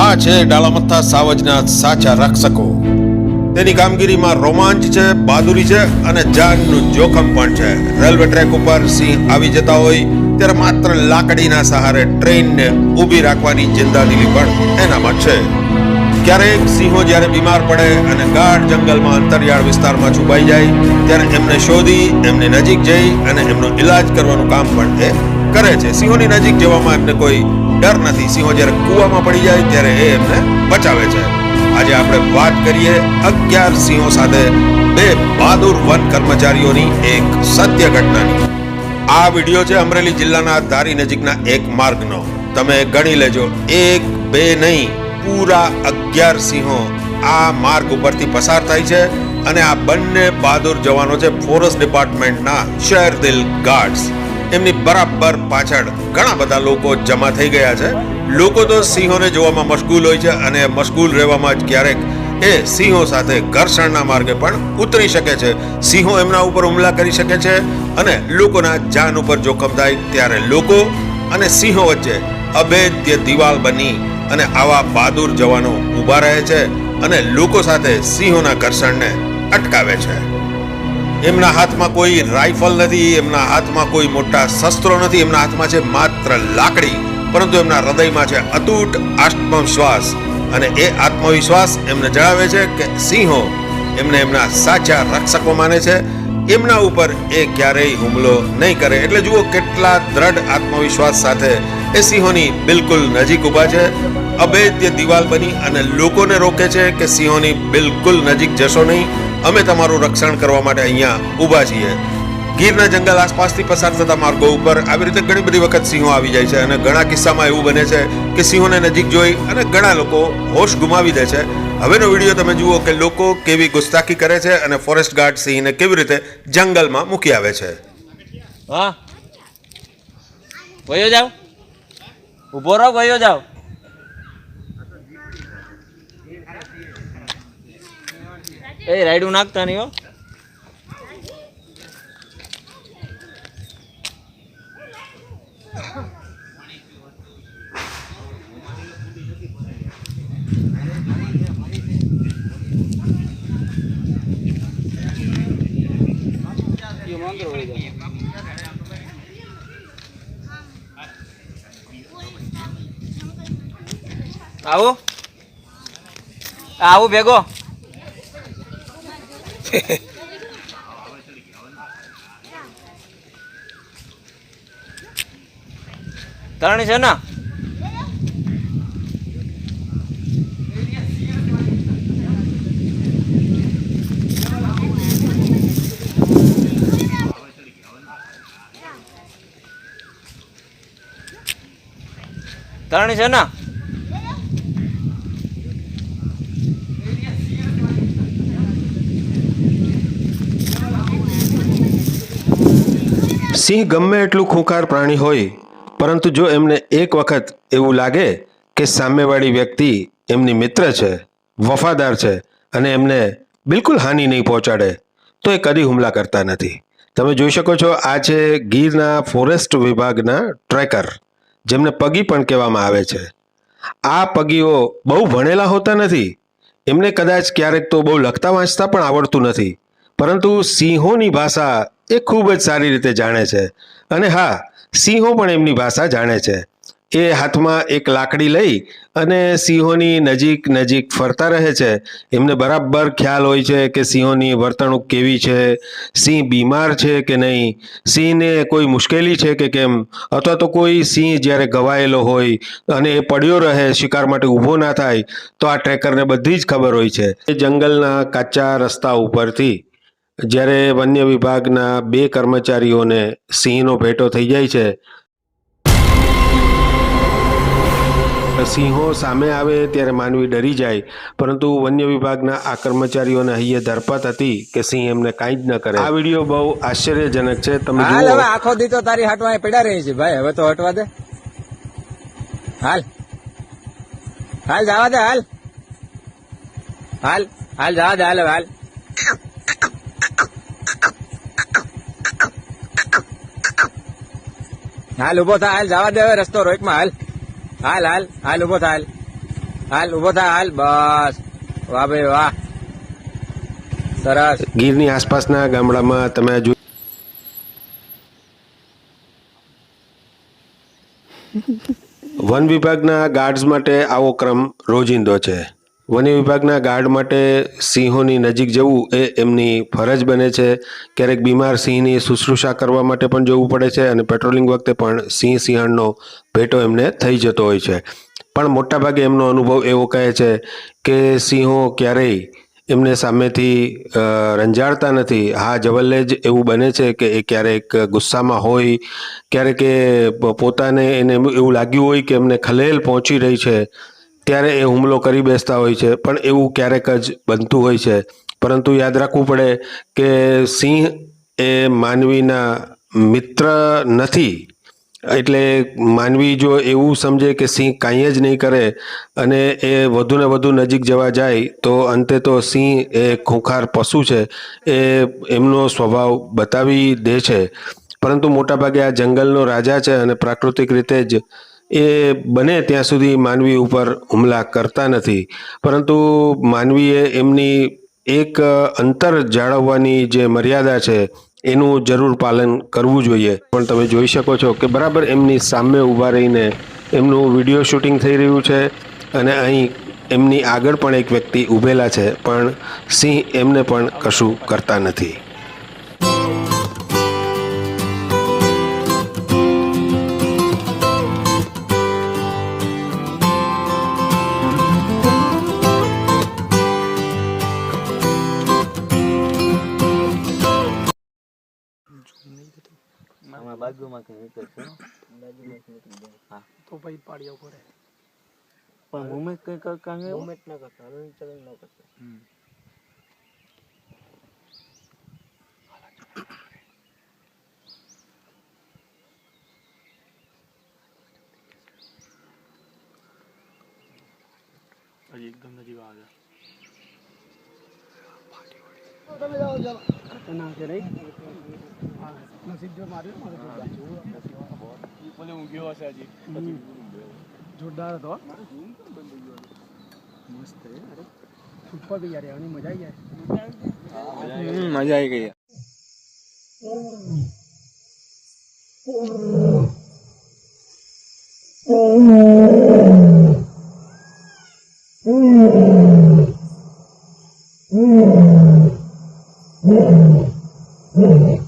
આ છે ડાલામથ્થા સાવજના સાચા રક્ષકો તેની કામગીરીમાં રોમાંચ છે, બહાદુરી છે અને જાનનું જોખમ પણ છે. રેલવે ટ્રેક ઉપર સિંહ આવી જતા હોય, ત્યારે માત્ર લાકડીના સહારે ટ્રેનને ઊભી રાખવાની જિંદાદિલી પણ એનામાં છે. ક્યારેક સિંહો જ્યારે બીમાર પડે અને ગાઢ જંગલમાં અંતરિયાળ વિસ્તારમાં છુપાઈ જાય, ત્યારે એમને શોધી, એમની નજીક જઈ અને એમનો ઈલાજ કરવાનું કામ પણ એ કરે છે. સિંહોની નજીક જવામાં એમને કોઈ ડર નથી. સિંહો જ્યારે કૂવામાં પડી જાય ત્યારે એ એમને બચાવે છે. આજે આપણે વાત કરીએ અગિયાર સિંહો સાથે બે બહાદુર વન કર્મચારીઓની એક સત્ય ઘટનાની. આ વીડિયો છે અમરેલી જિલ્લાના ધારી નજીકના એક માર્ગનો. તમે ગણી લેજો. એક, બે નહીં, પૂરા અગિયાર સિંહો આ માર્ગ ઉપરથી પસાર થાય છે અને આ બંને બહાદુર જવાનો છે ફોરેસ્ટ ડિપાર્ટમેન્ટના શેરદિલ ગાર્ડ્સ. એમની બરાબર પાછળ ઘણા બધા લોકો જમા થઈ ગયા છે. લોકો તો સિંહોને જોવામાં મશગુલ હોય છે અને મશગુલ રહેવામાં જ ક્યારેક એ સિંહો સાથે ઘર્ષણના માર્ગે પણ ઉતરી શકે છે. સિંહો એમના ઉપર હુમલા કરી શકે છે અને લોકોના જાન ઉપર જોખમ થાય ત્યારે લોકો અને સિંહો વચ્ચે અભેદ્ય દિવાલ બની અને આવા બહાદુર જવાનો ઊભા રહે છે અને લોકો સાથે સિંહોના ઘર્ષણને અટકાવે છે. એમના હાથમાં કોઈ રાઇફલ નથી, એમના હાથમાં કોઈ મોટા શસ્ત્રો નથી, એમના હાથમાં છે માત્ર લાકડી. પરંતુ એમના હૃદયમાં છે અતૂટ આત્મવિશ્વાસ. અને એ આત્મવિશ્વાસ એમને જણાવે છે કે સિંહો એમને એમના સાચા રક્ષકો માને છે. એમના ઉપર એ ક્યારેય હુમલો નહીં કરે. એટલે જુઓ કેટલા દ્રઢ આત્મવિશ્વાસ સાથે એ સિંહોની બિલકુલ નજીક ઊભા છે. અભેદ્ય દિવાલ બની અને લોકોને રોકે છે કે સિંહોની બિલકુલ નજીક જશો નહીં. અમે તમારું રક્ષણ કરવા માટે અહીંયા ઊભા છીએ. ગીરના જંગલ આસપાસથી પસાર થતા માર્ગો ઉપર આવી રીતે ઘણી બધી વખત સિંહો આવી જાય છે અને ઘણા કિસ્સામાં એવું બને છે કે સિંહોને નજીક જોઈ અને ઘણા લોકો હોશ ગુમાવી દે છે. હવેનો વીડિયો તમે જુઓ કે લોકો કેવી ગુસ્તાખી કરે છે અને ફોરેસ્ટ ગાર્ડ સિંહને કેવી રીતે જંગલમાં મૂકી આવે છે. હા. વયો જાઓ. ઊભો રહો, વયો જાવ એ રાયડું નાખતા નહીં હો. આવો. આવું ભેગો. ત્રણ છે ને? તરણી છે ને? સિંહ ગમે એટલું ખૂંખાર પ્રાણી હોય, પરંતુ જો એમને એક વખત એવું લાગે કે સામેવાળી વ્યક્તિ એમની મિત્ર છે, વફાદાર છે અને એમને બિલકુલ હાનિ નહીં પહોંચાડે, તો એ કદી હુમલા કરતા નથી. તમે જોઈ શકો છો, આ છે ગીરના ફોરેસ્ટ વિભાગના ટ્રેકર, જેમને પગી પણ કહેવામાં આવે છે. આ પગીઓ બહુ ભણેલા હોતા નથી. એમને કદાચ ક્યારેક તો બહુ લખતા વાંચતા પણ આવડતું નથી. પરંતુ સિંહોની ભાષા એ ખૂબ જ સારી રીતે જાણે છે. અને હા, સિંહો પણ એમની ભાષા જાણે છે. એ હાથમાં એક લાકડી લઈ અને સિંહોની નજીક નજીક ફરતા રહે છે. એમને બરાબર ખ્યાલ હોય છે કે સિંહોની વર્તણૂક કેવી છે, સિંહ બીમાર છે કે નહીં, સિંહને કોઈ મુશ્કેલી છે કે કેમ, અથવા તો કોઈ સિંહ જ્યારે ગવાયેલો હોય અને એ પડ્યો રહે, શિકાર માટે ઊભો ના થાય, તો આ ટ્રેકરને બધી જ ખબર હોય છે. એ જંગલના કાચા રસ્તા ઉપરથી જ્યારે વન્ય વિભાગના બે કર્મચારીઓને સિંહનો ભેટો થઈ જાય છે સિંહો સામે આવે ત્યારે માનવી ડરી જાય. પરંતુ વન્ય વિભાગના આ કર્મચારીઓને હૈયે ધરપત હતી કે સિંહ એમને કાંઈ જ ન કરે. આ વીડિયો બહુ આશ્ચર્યજનક છે. તમે હવે આખો દી તો તારી હટવા પડ્યા રહી છે. ભાઈ હવે તો હટવા દે. હાલ. હાલ જવા દે હાલ. હાલ. હાલ જવા દે હાલ હાલ. હાલ ઊભો થા, હાલ જવા દે રસ્તો, રોકમાં હાલ. હાલ હાલ હાલ ઊભો થા, હાલ. હાલ ઊભો થા, હાલ, બસ. વાહ ભાઈ, વાહ. સરસ. ગીરની આસપાસના ગામડામાં તમે જો વન વિભાગના ગાર્ડ્સ માટે આવો ક્રમ રોજિંદો છે. વન વિભાગના ગાર્ડ માટે સિંહોની નજીક જવું એ એમની ફરજ બને છે. ક્યારેક બીમાર સિંહની શુશ્રૂષા કરવા માટે પણ જવું પડે છે અને પેટ્રોલિંગ વખતે પણ સિંહ સિંહણનો ભેટો એમને થઈ જતો હોય છે. પણ મોટાભાગે એમનો અનુભવ એવો કહે છે કે સિંહો ક્યારેય એમને સામેથી રંજાડતા નથી. હા, જવલ્લે જ એવું બને છે કે એ ક્યારેક ગુસ્સામાં હોય, ક્યારેક એ પોતાને એને એવું લાગ્યું હોય કે એમને ખલેલ પહોંચી રહી છે. ત્યારે એ હુમલો કરી બેસતા હોય છે, પણ એવું ક્યારેક જ બનતું હોય છે. પરંતુ યાદ રાખવું પડે કે સિંહ એ માનવીના મિત્ર નથી. એટલે માનવી જો એવું સમજે કે સિંહ કાંઈ જ નહીં કરે અને એ વધુને વધુ નજીક જવા જાય, તો અંતે તો સિંહ એ ખૂંખાર પશુ છે, એ એમનો સ્વભાવ બતાવી દે છે. પરંતુ મોટાભાગે આ જંગલનો રાજા છે અને પ્રાકૃતિક રીતે જ એ બને ત્યાં સુધી માનવી ઉપર હુમલા કરતા નથી. પરંતુ માનવીએ એમની એક અંતર જાળવવાની જે મર્યાદા છે, એનું જરૂર પાલન કરવું જોઈએ. પણ તમે જોઈ શકો છો કે બરાબર એમની સામે ઊભા રહીને એમનું વીડિયો શૂટિંગ થઈ રહ્યું છે અને અહીં એમની આગળ પણ એક વ્યક્તિ ઊભેલા છે, પણ સિંહ એમને પણ કશું કરતા નથી. આમાં બાજુમાં કઈ નીકળશે હા તો ભાઈ પાડ્યા ઉપર પણ મુમેન્ટ કઈ કરતા મુમેન્ટ ના કરતા હલનચલન ન કરતા હજી એકદમ નજીક આવે ખતરનાક છે નહીં નસીબ જો માર્યું મને ઊંઘ્યો હશે હજી જોરદાર હતો. મસ્ત અરે. ઉપર બી યાર એની મજા આવી જાય. મજા આવી ગઈ. મસ્ત Mm-hmm.